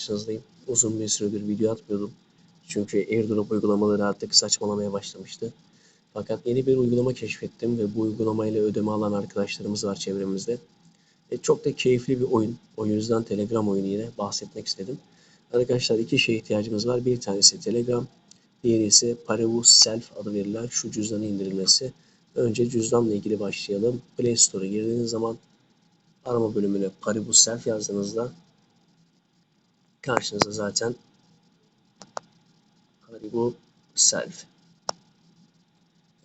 karşınızdayım. Uzun bir süredir video atmıyordum. Çünkü airdrop uygulamaları artık saçmalamaya başlamıştı. Fakat yeni bir uygulama keşfettim ve bu uygulamayla ödeme alan arkadaşlarımız var çevremizde. E, çok da keyifli bir oyun. O yüzden Telegram oyunu yine bahsetmek istedim. Arkadaşlar iki şeye ihtiyacımız var. Bir tanesi Telegram, diğeri ise Paribus Self adı verilen şu cüzdanı indirilmesi. Önce cüzdanla ilgili başlayalım. Play Store'a girdiğiniz zaman arama bölümüne Paribus Self yazdığınızda karşınıza zaten Haribo Self.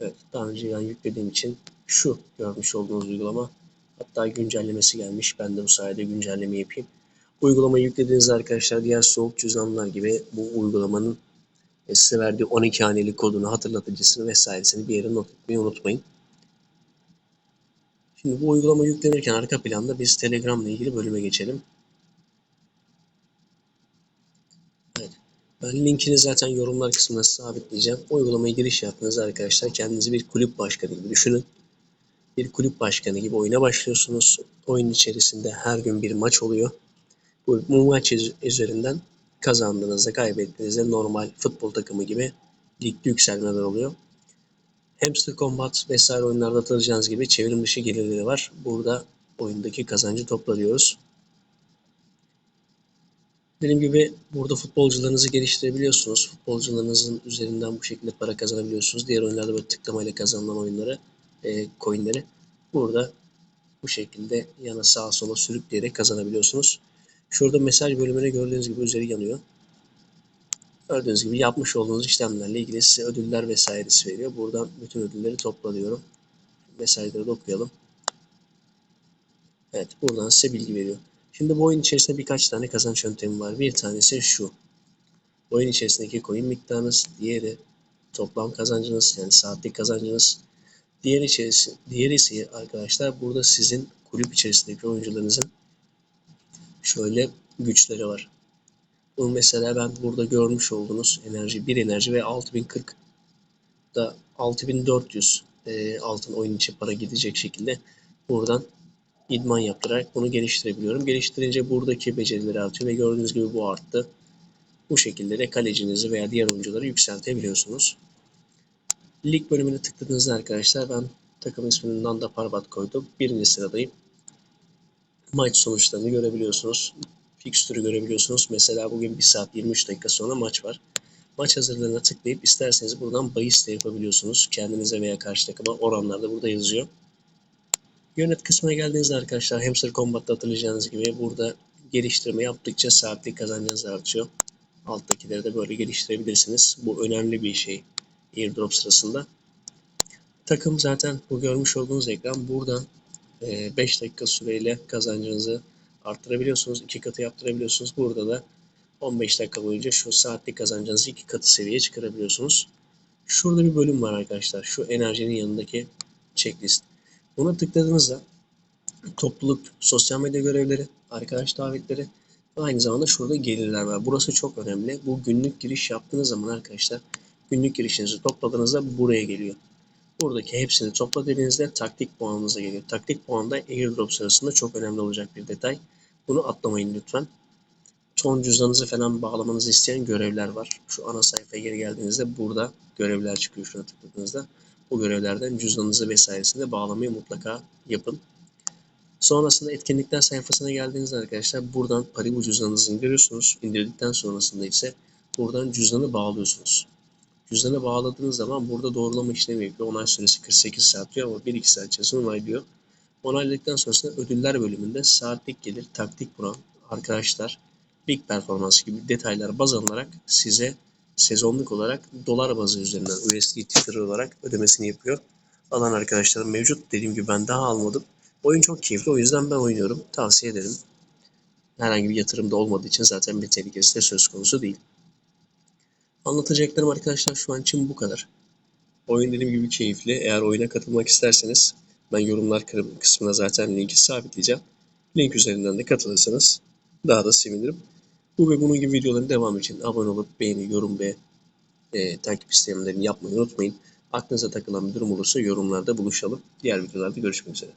Evet, daha önce yani yüklediğim için şu görmüş olduğunuz uygulama. Hatta güncellemesi gelmiş. Ben de bu sayede güncelleme yapayım. Uygulamayı yüklediğinizde arkadaşlar diğer soğuk cüzdanlar gibi bu uygulamanın e, size verdiği 12 haneli kodunu, hatırlatıcısını vesairesini bir yere not etmeyi unutmayın. Şimdi bu uygulama yüklenirken arka planda biz Telegram ile ilgili bölüme geçelim. Evet. Ben linkini zaten yorumlar kısmına sabitleyeceğim. Uygulamaya giriş yaptığınızda arkadaşlar kendinizi bir kulüp başkanı gibi düşünün. Bir kulüp başkanı gibi oyuna başlıyorsunuz. Oyun içerisinde her gün bir maç oluyor. Bu, bu maç üzerinden kazandığınızda kaybettiğinizde normal futbol takımı gibi ligde yükselmeler oluyor. Hamster Combat vesaire oyunlarda hatırlayacağınız gibi çevrim dışı gelirleri var. Burada oyundaki kazancı toplanıyoruz. Dediğim gibi burada futbolcularınızı geliştirebiliyorsunuz. Futbolcularınızın üzerinden bu şekilde para kazanabiliyorsunuz. Diğer oyunlarda böyle tıklamayla kazanılan oyunları, e, coinleri burada bu şekilde yana sağa sola sürükleyerek kazanabiliyorsunuz. Şurada mesaj bölümüne gördüğünüz gibi üzeri yanıyor. Gördüğünüz gibi yapmış olduğunuz işlemlerle ilgili size ödüller vesairesi veriyor. Buradan bütün ödülleri toplanıyorum. Mesajları da okuyalım. Evet buradan size bilgi veriyor. Şimdi bu oyun içerisinde birkaç tane kazanç yöntemi var. Bir tanesi şu. Oyun içerisindeki coin miktarınız, diğeri toplam kazancınız yani saatlik kazancınız. Diğer içerisi, diğeri ise arkadaşlar burada sizin kulüp içerisindeki oyuncularınızın şöyle güçleri var. Bu mesela ben burada görmüş olduğunuz enerji, bir enerji ve 6040 da 6400 e, altın oyun için para gidecek şekilde buradan idman yaptırarak bunu geliştirebiliyorum. Geliştirince buradaki becerileri artıyor ve gördüğünüz gibi bu arttı. Bu şekilde de kalecinizi veya diğer oyuncuları yükseltebiliyorsunuz. Lig bölümüne tıkladığınızda arkadaşlar ben takım ismini Nanda Parbat koydum. Birinci sıradayım. Maç sonuçlarını görebiliyorsunuz. Fikstürü görebiliyorsunuz. Mesela bugün 1 saat 23 dakika sonra maç var. Maç hazırlığına tıklayıp isterseniz buradan bahis de yapabiliyorsunuz. Kendinize veya karşı takıma oranlar da burada yazıyor. Yönet kısmına geldiğinizde arkadaşlar Hamster Combat'ta hatırlayacağınız gibi burada geliştirme yaptıkça saatlik kazancınız artıyor. Alttakileri de böyle geliştirebilirsiniz. Bu önemli bir şey airdrop sırasında. Takım zaten bu görmüş olduğunuz ekran. Buradan 5 dakika süreyle kazancınızı arttırabiliyorsunuz. 2 katı yaptırabiliyorsunuz. Burada da 15 dakika boyunca şu saatlik kazancınızı 2 katı seviyeye çıkarabiliyorsunuz. Şurada bir bölüm var arkadaşlar. Şu enerjinin yanındaki checklist. Buna tıkladığınızda topluluk, sosyal medya görevleri, arkadaş davetleri ve aynı zamanda şurada gelirler var. Burası çok önemli. Bu günlük giriş yaptığınız zaman arkadaşlar günlük girişinizi topladığınızda buraya geliyor. Buradaki hepsini topladığınızda taktik puanınıza geliyor. Taktik puan da airdrop sırasında çok önemli olacak bir detay. Bunu atlamayın lütfen. Son cüzdanınızı falan bağlamanızı isteyen görevler var. Şu ana sayfaya geri geldiğinizde burada görevler çıkıyor şuna tıkladığınızda. Bu görevlerden cüzdanınızı vesairesini de bağlamayı mutlaka yapın. Sonrasında etkinlikler sayfasına geldiğinizde arkadaşlar buradan Paribu cüzdanınızı indiriyorsunuz. İndirdikten sonrasında ise buradan cüzdanı bağlıyorsunuz. Cüzdana bağladığınız zaman burada doğrulama işlemi yapıyor. Onay süresi 48 saat diyor ama 1-2 saat içerisinde onaylıyor. Onayladıktan sonrasında ödüller bölümünde saatlik gelir, taktik puan, arkadaşlar, lig performansı gibi detaylar baz alınarak size sezonluk olarak dolar bazı üzerinden USD Twitter olarak ödemesini yapıyor. Alan arkadaşlarım mevcut. Dediğim gibi ben daha almadım. Oyun çok keyifli. O yüzden ben oynuyorum. Tavsiye ederim. Herhangi bir yatırım da olmadığı için zaten bir tehlikesi de söz konusu değil. Anlatacaklarım arkadaşlar şu an için bu kadar. Oyun dediğim gibi keyifli. Eğer oyuna katılmak isterseniz ben yorumlar kısmına zaten linki sabitleyeceğim. Link üzerinden de katılırsanız daha da sevinirim. Bu ve bunun gibi videoların devamı için abone olup beğeni, yorum ve e, takip işlemlerini yapmayı unutmayın. Aklınıza takılan bir durum olursa yorumlarda buluşalım. Diğer videolarda görüşmek üzere.